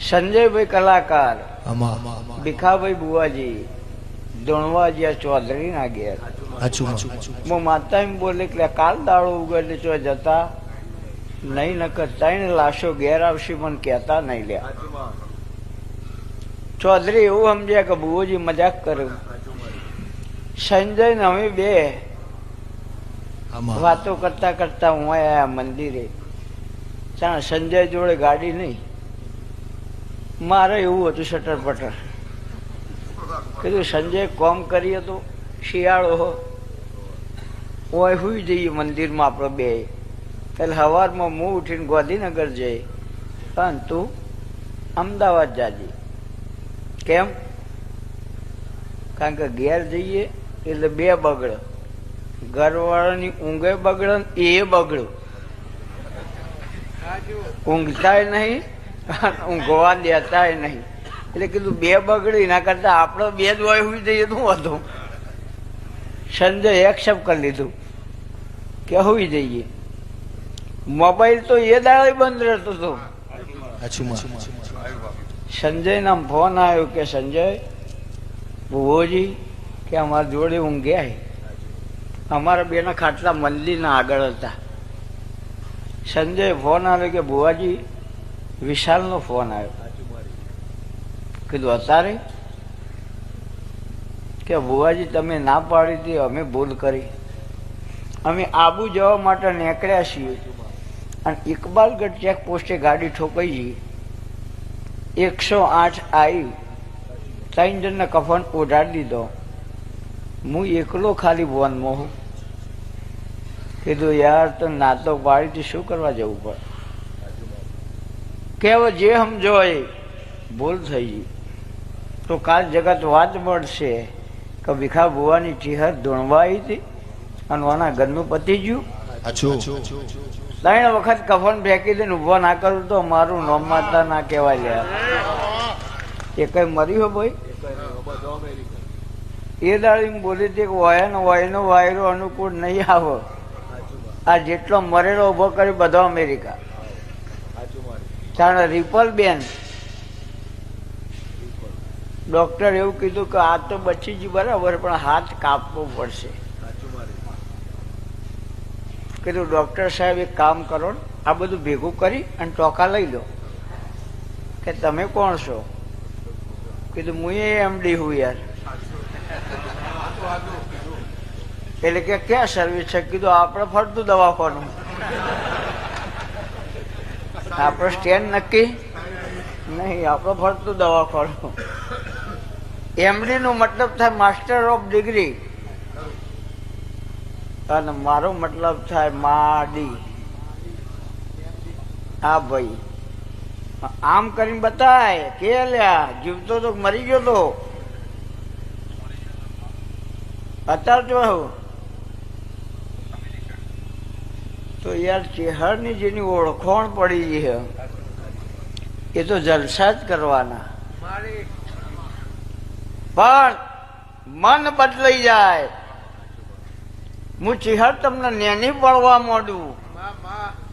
સંજયભાઈ કલાકાર ભીખાભાઈ બુવાજી દોણવાજી ચૌધરી ના ઘેર. હું. માતા એમ બોલે કે કાલ દાડો ઉગાડે છો જતા નહીં નકર ત્રણ લાશો ઘેર આવશે પણ કહેતા નહીં લ્યા ચૌધરી એવું સમજ્યા કે બુઓજી મજાક કર્યું સંજય ને અમે બે વાતો કરતા કરતા હું આયા મંદિરે. સંજય જોડે ગાડી નહીં. મારે એવું હતું શટર પટર. કીધું, સંજય, કોમ કરીએ તો શિયાળો હો. ઓય હુઈ જઈએ મંદિરમાં આપણે બે. એટલે સવારમાં હું ઉઠીને ગાંધીનગર જઈ. અને તું અમદાવાદ જાજે. કેમ? કારણ કે ઘેર જઈએ એટલે બે બગડ. ઘરવાળાની ઊંઘે બગડે એ બગડ્યું ઊંઘતાય નહીં. ઊંઘવા દેતા નહીં. એટલે કીધું બે બગડી, એના કરતા આપણે બે જ હોય હુઈ જઈએ શું હતું સંજય એક્સેપ્ટ કરી લીધું કે હોવી જઈએ. મોબાઈલ તો એ દાડે બંધ રહેતો હતો. સંજય નામ ફોન આવ્યો કે સંજય, ભુવોજી, કે અમારા જોડે ઊંઘ્યા ગયા અમારા બેના ખાટલા મંદિરના આગળ હતા. સંજય ફોન આવ્યો કે ભુવાજી વિશાલનો ફોન આવ્યો. કીધું અત્યારે કે ભુવાજી, તમે ના પાડી હતી અમે ભૂલ કરી. અમે આબુ જવા માટે નીકળ્યા છીએ અને ઇકબાલગઢ ચેક પોસ્ટે ગાડી ઠોકાઈ ગઈ. એકસો આઠ આવી ત્રણ જણને કફન ઓઢાડી દીધો. હું એકલો ખાલી વનમાં હું કીધું, યાર તો નાતો પાડી શું કરવા જવું પડે? કે હવે જે સમજો એ ભૂલ થઈ ગઈ. તો કાલ જગત વાત મળશે કે ભીખા ભુવાની ચીહર ધોણવાઈ હતી અને આના ઘરનું પતી ગયું. ત્રણ વખત કફન ફેંકી દઈને ઊભો ના કરું તો મારું નોમ માતા ના કહેવાય યાર એ કઈ મરી હો ભાઈ? એ દાળી બોલી હતી કે વાયનો વાયનો વાયરો અનુકૂળ નહીં આવો. આ જેટલો મરેલો ઊભો કર્યો બધો અમેરિકા. કારણ રિપલ બેન. ડોક્ટર એવું કીધું કે આ તો બચી જ બરાબર, પણ હાથ કાપવો પડશે. કીધું ડોક્ટર સાહેબ, એક કામ કરો આ બધું ભેગું કરી અને ટોકા લઈ લો. કે તમે કોણ છો? કીધું, હું એમડી હું યાર. એટલે કે, ક્યાં સર્વિસ છે? કીધું, આપણે ફરતું દવાખાનું. આપણે સ્ટેન્ડ નક્કી? નહીં, આપણો ફરતું દવાખાનું. એમડી નું મતલબ થાય માસ્ટર ઓફ ડિગ્રી. અને મારો મતલબ થાય માડી. હા, ભાઈ. આમ કરીને બતાય, કે લ્યા, જીવતો તો મરી ગયો તો. અત્યારે જો હું તો યાર ચેહરની જેની ઓળખોણ પડી છે એ તો જલસા જ કરવાના પણ મન બદલાઈ જાય હું ચિહર તમને નેની પડવા માંડું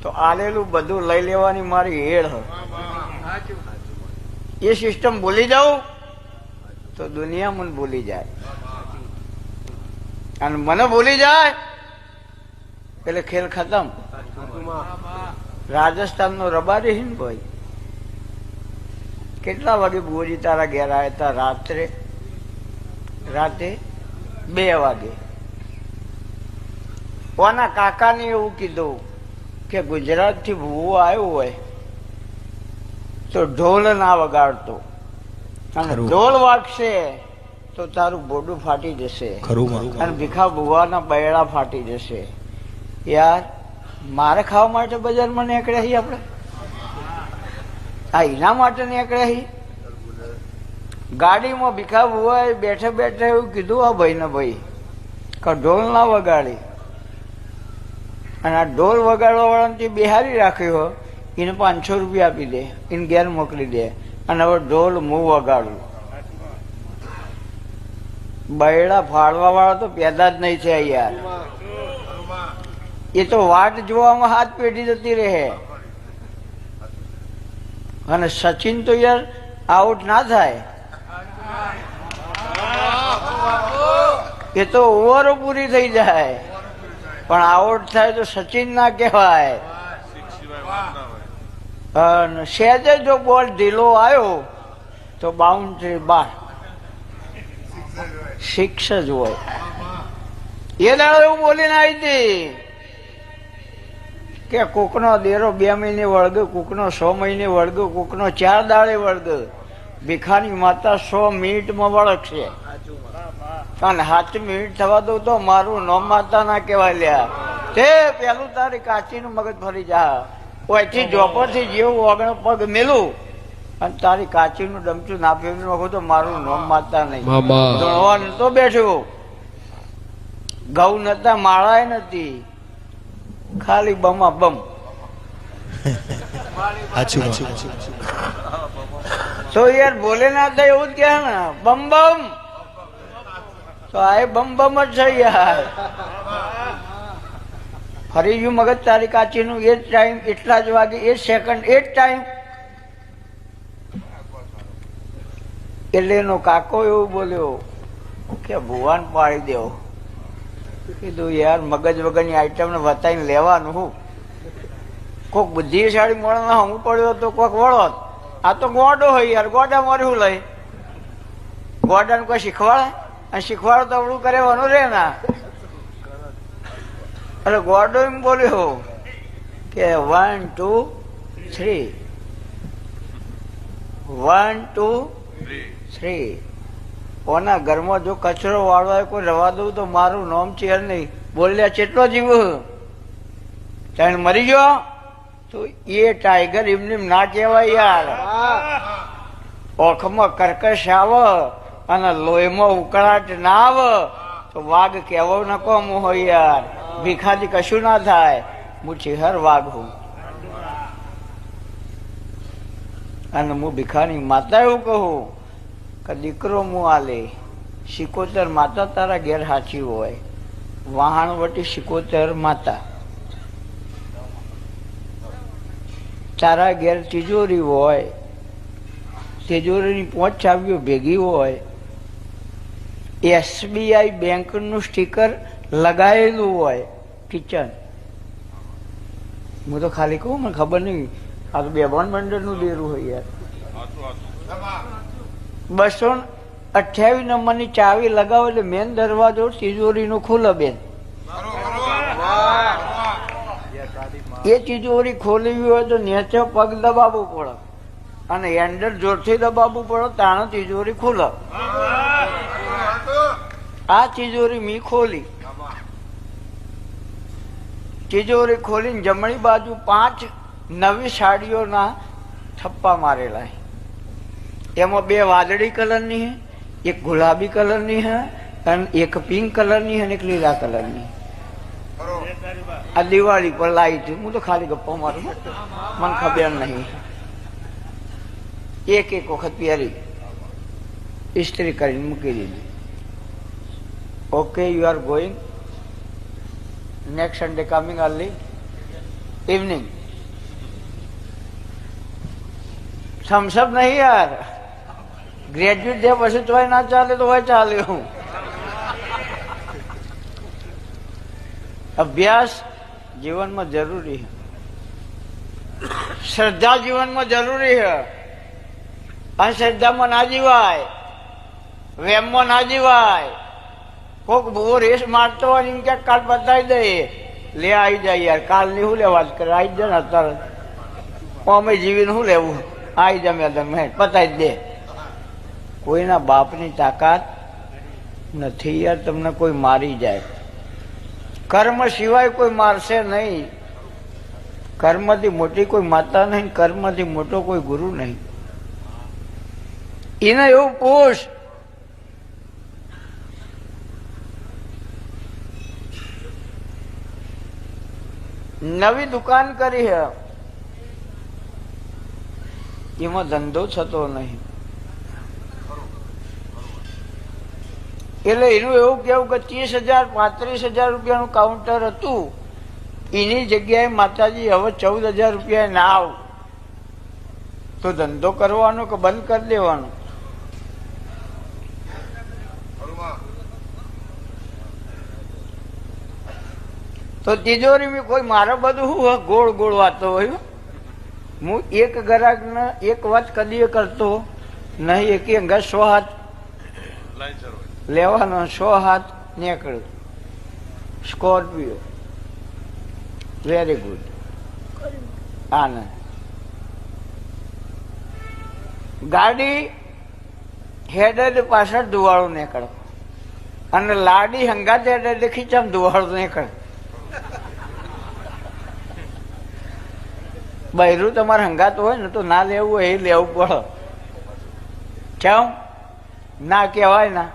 તો આલેલું બધું લઈ લેવાની મારી હેડ હ એ સિસ્ટમ ભૂલી જાઉં તો દુનિયા મને ભૂલી જાય અને મને ભૂલી જાય એટલે ખેલ ખતમ રાજસ્થાન નો રબારી હિન ભાઈ. કેટલા વાગે બુઓજી તારા ઘેર આવ્યા હતા? રાત્રે? રાતે? બે વાગે. કોના કાકાને એવું કીધું કે ગુજરાતથી ભૂવો આવ્યો હોય તો ઢોલ ના વગાડતો. અને ઢોલ વાગશે તો તારું બોડું ફાટી જશે. અને ભીખા ભુવાના બૈડા ફાટી જશે. યાર મારે ખાવા માટે બજારમાં નીકળ્યા છીએ આપણે? આ એના માટે નીકળ્યા છીએ? ગાડીમાં ભીખા ભુવાએ બેઠે બેઠે એવું કીધું આ ભાઈ ને ભાઈ કે ઢોલ ના વગાડી. અને આ ઢોલ વગાડવા વાળાને બિહારી રાખ્યો હોય, એને પાંચસો રૂપિયા આપી દે એને ઘેર મોકલી દે અને હવે ઢોલ હું વગાડું. બૈડા ફાળવા વાળા તો પેદા જ નહીં છે યાર. એ તો વાટ જોવામાં હાથ પેઢી જતી રહે. અને સચિન તો યાર આઉટ ના થાય. એ તો ઓવરો પૂરી થઈ જાય. પણ આઉટ થાય તો સચિન ના કહેવાય. અને જો બોલ ઢીલો આવ્યો, તો બાઉન્ડ્રી બાર. સિક્સ જ હોય. એ દાડો એવું બોલીને આવી હતી. કે કોકનો દેરો બે મહિને વળગ કોકનો સો મહિને વળગ કોકનો ચાર દાડે વળગ. ભીખાની માતા સો મિનિટમાં વળગશે. કારણ સાત મિનિટ થવા દઉં તો મારું નોમ માતા ના કહેવાય લ્યા. તે પેલું તારી કાચીનું મગજ ફરી જા. ઓયથી જોપરથી જેવું ઓગણ પગ મેલું. અને તારી કાચીનું ડમચું ના ફેરવી નાખું તો મારું નોમ માતા નહીં. મામા. ધોળવા નતો બેઠો. ઘઉં નતા માળાય નથી ખાલી બમા બમ. તો યાર બોલે ના થાય એવું જ કહે ને બમ બમ. તો આ એ બમ બમ જ છે યાર. ફરી ગયું મગજ તારી કાચીનું એ જ ટાઈમ એટલા જ વાગે એ સેકન્ડ એ જ ટાઈમ એટલે એનો કાકો એવું બોલ્યો કે ભુવાન પાડી દેવો. કીધું યાર મગજ વગરની આઈટમ ને બતાવીને લેવાનું હું. કોક બુદ્ધિશાળી મોણા હું પડ્યો તો કોક વળો આ તો ગોડો હોય યાર ગોડા મારી શું લઈ? ગોડાને કોઈ શીખવાડે? અને શીખવાડો તો અવળું કરેવાનું રે ના. એટલે ગોડો એમ બોલ્યો કે one two three one two three કોના ઘરમાં જો કચરો વાળવા કોઈ રવા દઉં તો મારું નોમ ચેર નહીં. બોલ્યા ચેટલો જીવ ચાલ મરી ગયો. તો એ ટાઈગર એમને ના કહેવાય યાર. ઓખમાં કર્કશ આવ અને લોહીમાં ઉકળાટ ના આવ. તો વાઘ કેવો ન કોમ હોય યાર. ભીખાથી કશું ના થાય. હું ચેહર વાઘ હું. અને હું ભીખાની માતા એવું કહું. કે દીકરો હું આલે, સિકોતર માતા તારા ઘેર હાચી હોય. વહાણવટી સિકોતર માતા. તારા ઘેર તિજોરી હોય, તિજોરીની પોચ ચાવીઓ ભેગી હોય. એસબીઆઈ બેંકનું સ્ટીકર લગાવેલું હોય, કિચન. હું તો ખાલી કહું, મને ખબર નહીં. આ તો બેભાન મંડળનું દેરું હોય યાર. બસો અઠ્યાવીસ નંબરની ચાવી લગાવો એટલે મેન દરવાજો તિજોરીનો ખુલ્લો બેન. એ તિજોરી ખોલવી હોય તો નીચે પગ દબાવવું પડે. અને હેન્ડલ જોરથી દબાવવું પડે, તાણે તિજોરી ખુલે. આ તિજોરી મી ખોલી. તિજોરી ખોલીને જમણી બાજુ પાંચ નવી સાડીઓના થપ્પા મારેલા. એમાં બે વાદળી કલરની છે, એક ગુલાબી કલરની છે, અને એક પિંક કલરની છે અને એક લીલા કલરની. આ દિવાળી પર લાઈટ હું તો ખાલી ગપ્પા મારું. મને ખબર નહીં. એક એક વખત પહેરી ઇસ્ત્રી કરીને મૂકી દીધી. Okay you are going next Sunday coming early evening Thums Up નહીં યાર. ગ્રેજ્યુએટ થયા પછી તોય ના ચાલે તો હોય ચાલે હું. અભ્યાસ જીવનમાં જરૂરી છે. શ્રદ્ધા જીવનમાં જરૂરી છે. અંધશ્રદ્ધામાં ના જીવાય. વેમમાં ના જીવાય. કોક બહુ રેસ મારતો હોય ને એમ ક્યાંક કાલ બતાવી દે. લે આવી જાય યાર કાલની શું લેવા કરે આવી જાય ને અત્યારે. અમે જીવીને શું લેવું? આવી જાય મેડમ, હે પતાવી દે. કોઈના બાપની તાકાત નથી યાર, તમને કોઈ મારી જાય. કર્મ સિવાય કોઈ મારશે નહીં. કર્મથી મોટી કોઈ માતા નહીં, કર્મથી મોટો કોઈ ગુરુ નહીં. એને એવું પૂછ, નવી દુકાન કરી હે. એમાં ધંધો થતો નહીં. એટલે એનું એવું કેવું કે ત્રીસ હજાર, પાંત્રીસ હજાર રૂપિયાનું કાઉન્ટર હતું. એની જગ્યાએ માતાજી હવે ચૌદ હજાર રૂપિયા આવ. તો ધંધો કરવાનો કે બંધ કરી દેવાનો? તો તિજોરીમાં કોઈ મારે બધું હોય? ગોળ ગોળ વાતો હોય હું. એક ગ્રાહક એક વાત કદી કરતો નહીં, એક અંગા સો હાથ લેવાનો સો હાથ નીકળ્યો. Scorpio very good Anand. ગાડી હેડેડ પાછળ ધુવાળો નીકળે. અને લાડી હંગાત હેડે ખીચામ ધુવાળો નીકળે. બૈરું તમારે હંગાત હોય ને તો ના લેવું હોય, એ લેવું પડે. કેમ ના કહેવાય ના.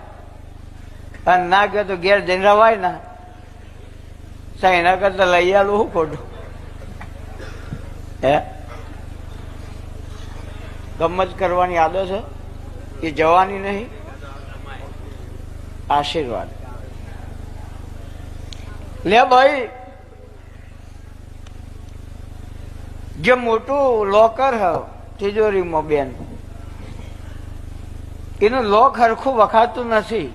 અને ના ગયો તો ઘેર જઈને રવાય ના. એના કરતા લઈ આલું શું ખોટું? હે? ગમત કરવાની આદત છે? એ જવાની નહીં. આશીર્વાદ. લે ભાઈ, જે મોટું લોકર હ, તિજોરીમાં બેન, એનું લોક હરખું વખાતું નથી.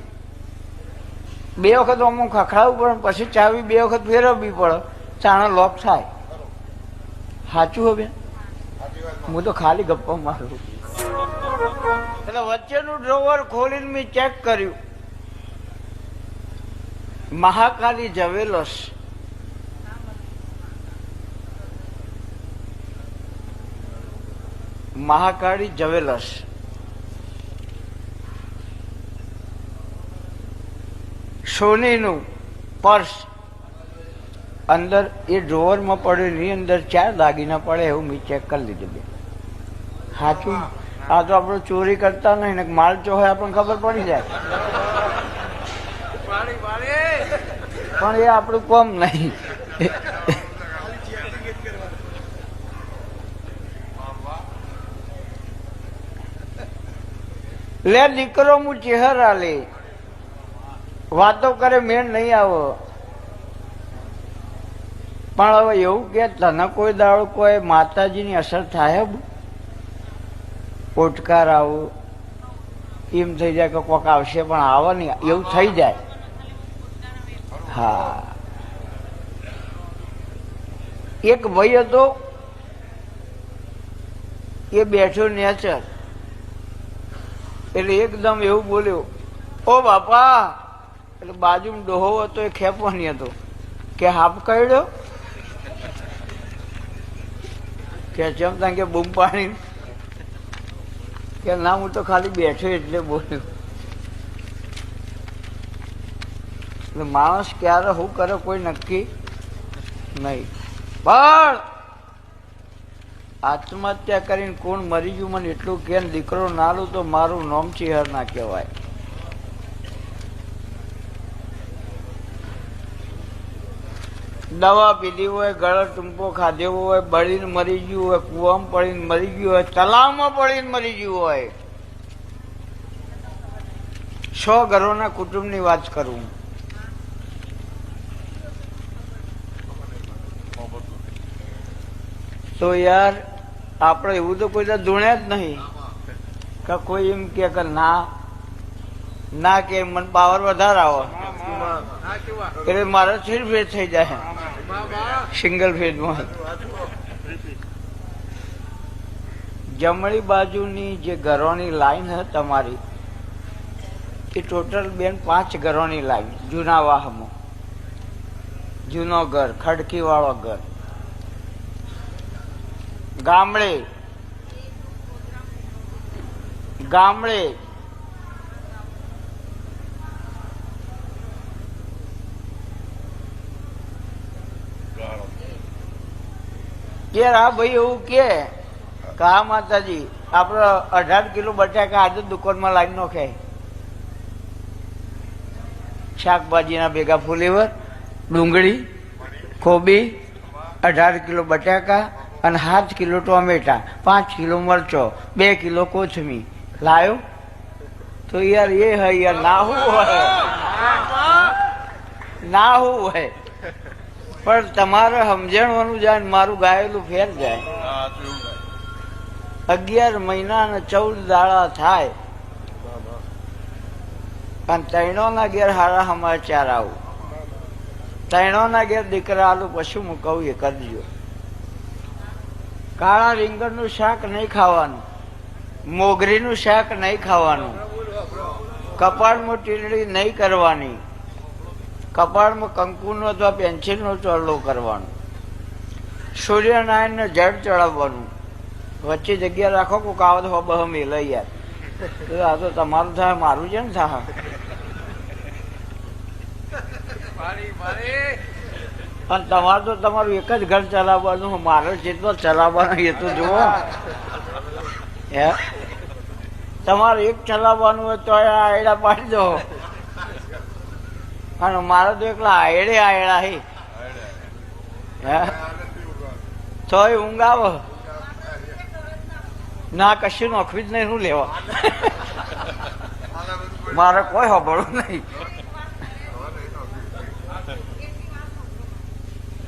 બે વખત અમુક ખખડાવવું પડે પછી ચાવી બે વખત ફેરવવી પડે. ચાણો લોક થાય. સાચું હવે? હું તો ખાલી ગપ્પા મારું. એટલે વચ્ચેનું ડ્રોવર ખોલીને મેં ચેક કર્યું. મહાકાલી જવેલસ મહાકાળી જવેલસ સોનીનું પર્સ અંદર એ ડ્રોવરમાં પડ્યું એની અંદર ચાર દાગીના પડે એવું મેં ચેક કરી લીધું બે. સાચું આ તો આપણે ચોરી કરતા નહીં, ને માલ ચો હોય આપણને ખબર પડી જાય. પણ એ આપણું કોમ નહીં. લે, દીકરો, હું ચહેરા લે. વાતો કરે, મેળ નહીં આવો. પણ હવે એવું કે, તને કોઈ દાડો કોઈ માતાજીની અસર થાય? પોટકાર આવો. એમ થઈ જાય કે કોક આવશે, પણ આવે નહીં. એવું થઈ જાય. હા. એક ભાઈ હતો. એ બેઠો નેચર. એટલે એકદમ એવું બોલ્યો, ઓ બાપા એટલે બાજુમાં ડોહો હતો એ ખેપવાની હતો. કે હાફ કરડ્યો કે ચમ ત્યાં કે બૂમ પાણી કે ના, હું તો ખાલી બેઠો એટલે બોલ્યો. એટલે માણસ ક્યારે શું કરે કોઈ નક્કી નહીં. પણ આત્મહત્યા કરીને કોણ મરી ગયું મને એટલું કે દીકરો નાલું તો મારું નોમ ચિહર ના કહેવાય. દવા પીધી હોય, ગળો ટૂંકો ખાધેવો હોય, બળીને મરી ગયું હોય, કૂવામાં પડીને મરી ગયું હોય, તલાવમાં પડીને મરી ગયું હોય. સો ઘરોના કુટુંબની વાત કરું. તો યાર, આપણે એવું તો કોઈ ધૂણ્યા જ નહીં. કે કોઈ એમ કે ના ના કે મને પાવર વધારે આવો એટલે મારો થ્રી થઈ જાય. સિંગલ ફેઝમાં જમણી બાજુની જે ઘરોની લાઈન હતી તમારી, એ ટોટલ બેન પાંચ ઘરોની લાઈન જૂના વાહમાં જૂનો ઘર ખડકી વાળો ઘર. ગામડે. ગામડે. યાર હા ભાઈ એવું કે. કા માતાજી આપડે અઢાર કિલો બટાકા આજે દુકાનમાં લાઈન નો ખાય શાકભાજીના ભેગા ફુલેવર ડુંગળી કોબી અઢાર કિલો બટાકા અને સાત કિલો ટોમેટા પાંચ કિલો મરચો બે કિલો કોથમી લાયો? તો યાર એ હૈ યાર ના હું હોય ના હોય. પણ તમારે સમજણવાનું જાય ને મારું ગાયેલું ફેર જાય. અગિયાર મહિના ને ચૌદ દાડા થાય. અને ત્રણોના ઘેર હારા સમાચાર આવું. ત્રણોના ઘેર દીકરા આલું પછી હું કહું એ કરજો. કાળા રીંગણનું શાક નહીં ખાવાનું. મોગરીનું શાક નહીં ખાવાનું. કપાળમાં ટીંડળી નહીં કરવાની. કપાળમાં કંકુનો અથવા પેન્સિલનો ચોરલો કરવાનો. સૂર્યનારાયણને જળ ચડાવવાનું. વચ્ચે જગ્યા રાખો કો કાવત હો બહ મેલે યાર આ તો તમારું થાય મારું છે ને થાય? અને તમારે તો તમારું એક જ ઘર ચલાવવાનું મારે જેટલો ચલાવવાનો એ તો જુઓ. હે? તમારે એક ચલાવવાનું હોય તો આ આયડા પાડી દો. અને મારો તો એકલા આયડે આયડા હે. હે? તોય ઊંઘ ના, કશું નોખવી જ નહીં શું લેવા. મારે કોઈ ખબરું નહીં.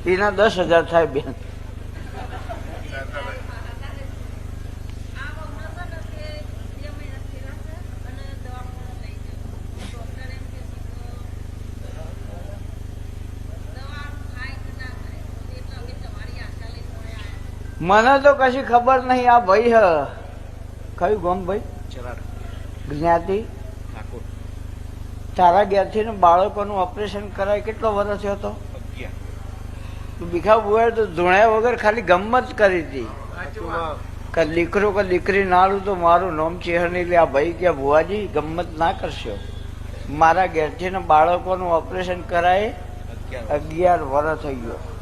એના દસ હજાર થાય બેન. મને તો કશી ખબર નહીં આ ભાઈ હ. કયું ગોમ ભાઈ? જ્ઞાતિ. ઠાકોર. તારા ઘેરથી ને બાળકોનું ઓપરેશન કરાય કેટલો વર્ષ થયો હતો? ભીખા બુઆએ તો ધૂણ્યા વગર ખાલી ગમત કરી હતી. કે દીકરો કે દીકરી નાડું તો મારું નામ ચેહરની લે આ ભાઈ કે ભુવાજી ગમત ના કરશો. મારા ઘેરથી ને બાળકોનું ઓપરેશન કરાય અગિયાર. અગિયાર વર્ષ થઈ ગયો.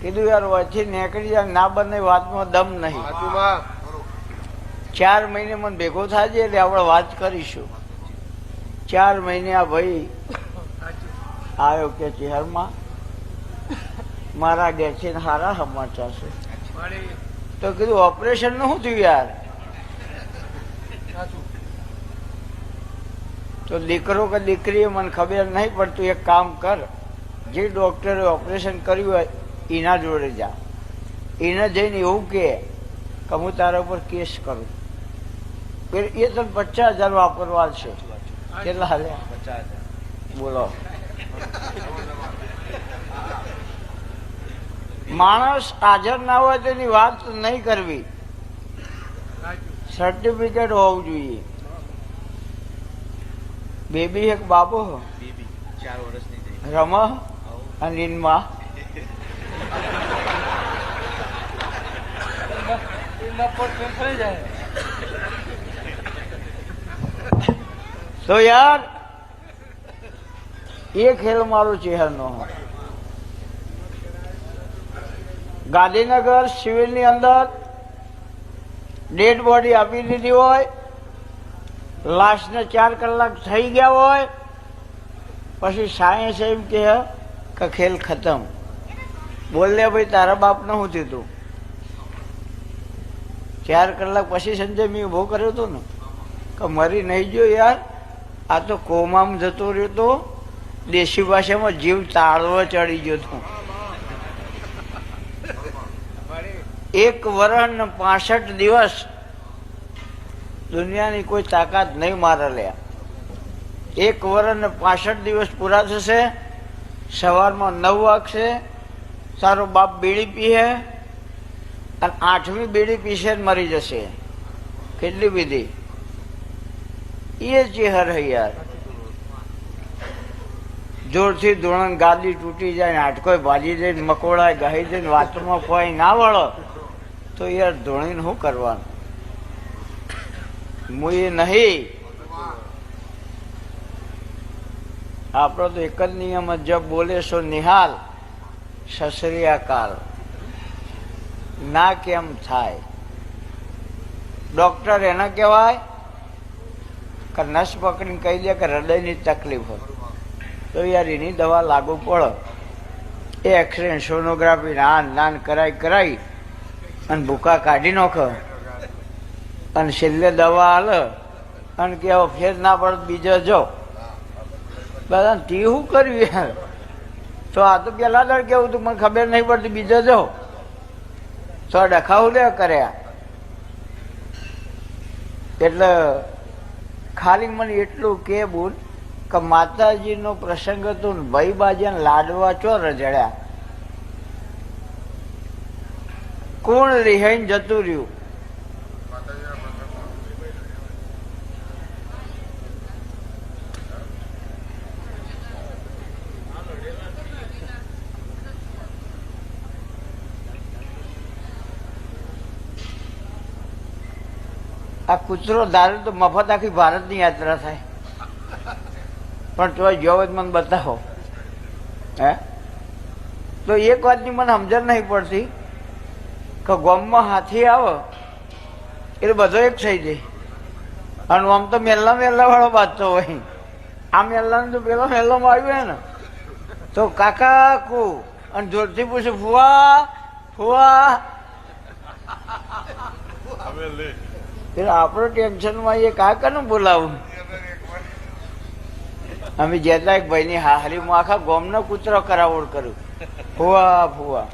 કીધું યાર વચ્ચે નીકળી જાય ના બને વાતમાં દમ નહીં. ચાર મહિને મને ભેગો થાય એટલે આપણે વાત કરીશું. ચાર મહિને આ ભાઈ આવ્યો કે ચહેરમાં મારા ઘેરથી સારા સમાચાર છે. તો કીધું ઓપરેશનનું શું થયું યાર? તો દીકરો કે દીકરી મને ખબર નહીં પડતું એક કામ કર. જે ડોક્ટરે ઓપરેશન કર્યું હોય એના જોડે જા. એને જઈને એવું કે કે હું તારા ઉપર કેસ કરું. એ- તને પચાસ હજાર વાપરવા છે. કેટલા હાલે બોલો. માણસ હાજર ના હોય તેની વાત નહીં કરવી. સર્ટિફિકેટ હોવું જોઈએ. બેબી એક બાબો રમ. આવો અને ઇનમાં તો યાર, એ ખેલ મારો ચહેર નો ગાંધીનગર સિવિલની અંદર ડેડ બોડી આપી દીધી હોય લાશ ને ચાર કલાક થઈ ગયા હોય, પછી સાયન્સ એમ કે ખેલ ખતમ. બોલ ભાઈ, તારા બાપને શું થયું તું ચાર કલાક પછી સંજય મેં ઊભો કર્યો હતો ને, કે મરી નહીં જો યાર. આ તો કોમામ જતો રહ્યો તો, દેશી ભાષામાં જીવ તાળવા ચડી ગયો હતો એક વર્ષ ને પાસઠ દિવસ દુનિયાની કોઈ તાકાત નહીં મારે લે. એક વર્ષ ને પાસઠ દિવસ પૂરા થશે, સવારમાં નવ વાગશે, તારો બાપ બીડી પીએ અને આઠમી બીડી પીશે મરી જશે. કેટલી બીધી એ ચેહર હે યાર જોરથી ધોરણ ગાદી તૂટી જાય ને હાટકોય ભાજી જાય મકોડા મકોડાય, ગહી જાય ને વાતમાં કોઈ ના વળો. તો યાર ધોણીને શું કરવાનું? મુય નહીં. આપણો તો એક જ નિયમ જબ બોલે સો નિહાલ સસરિયાકાલ ના કેમ થાય? ડોક્ટર એને કહેવાય કે નસ પકડીને કહી દે કે હૃદયની તકલીફ હોય. તો યાર એની દવા લાગુ પડે. એ એક્સરે સોનોગ્રાફી નાન નાન કરાઈ કરાઈ અને ભૂકા કાઢી નાખો. અને છેલ્લે દવા હાલે અને કે ફેર ના પડે બીજો જો. બધા તી શું કર્યું યાર તો આ તો પેલા દર કેવું તું મને ખબર નહીં પડતી, બીજો જો. તો ડખાવું લે કર્યા. એટલે ખાલી મને એટલું કે બોલ કે માતાજીનો પ્રસંગ હતો ને ભાઈ બાજ્યા ને લાડવા ચો રજડ્યા. કોણ રિહાઈને જતું રહ્યું? આ કૂતરો ધારે તો મફત આખી ભારતની યાત્રા થાય. પણ તો જોવો જ મને બતાવો. હે? તો એક વાતની મને સમજણ નહીં પડતી કે ગોમમાં હાથી આવે, એટલે બધો એક થઈ જાય. અને આમ તો મેલ્લા મેલ્લા વાળો બાજતો હોય. આ મેલ્લા તો પેલો મેલ્લામાં આવ્યો ને, તો કાકા કુ અને જોરથી પૂછે, ફુવા ફુવા. એટલે આપણો ટેન્શનમાં એ કાકાનું બોલાવું? અમે જેતા એક ભાઈની હાહરીમાં આખા ગોમનો કૂતરો કરાવડ કર્યું. ફુવા ફુવા.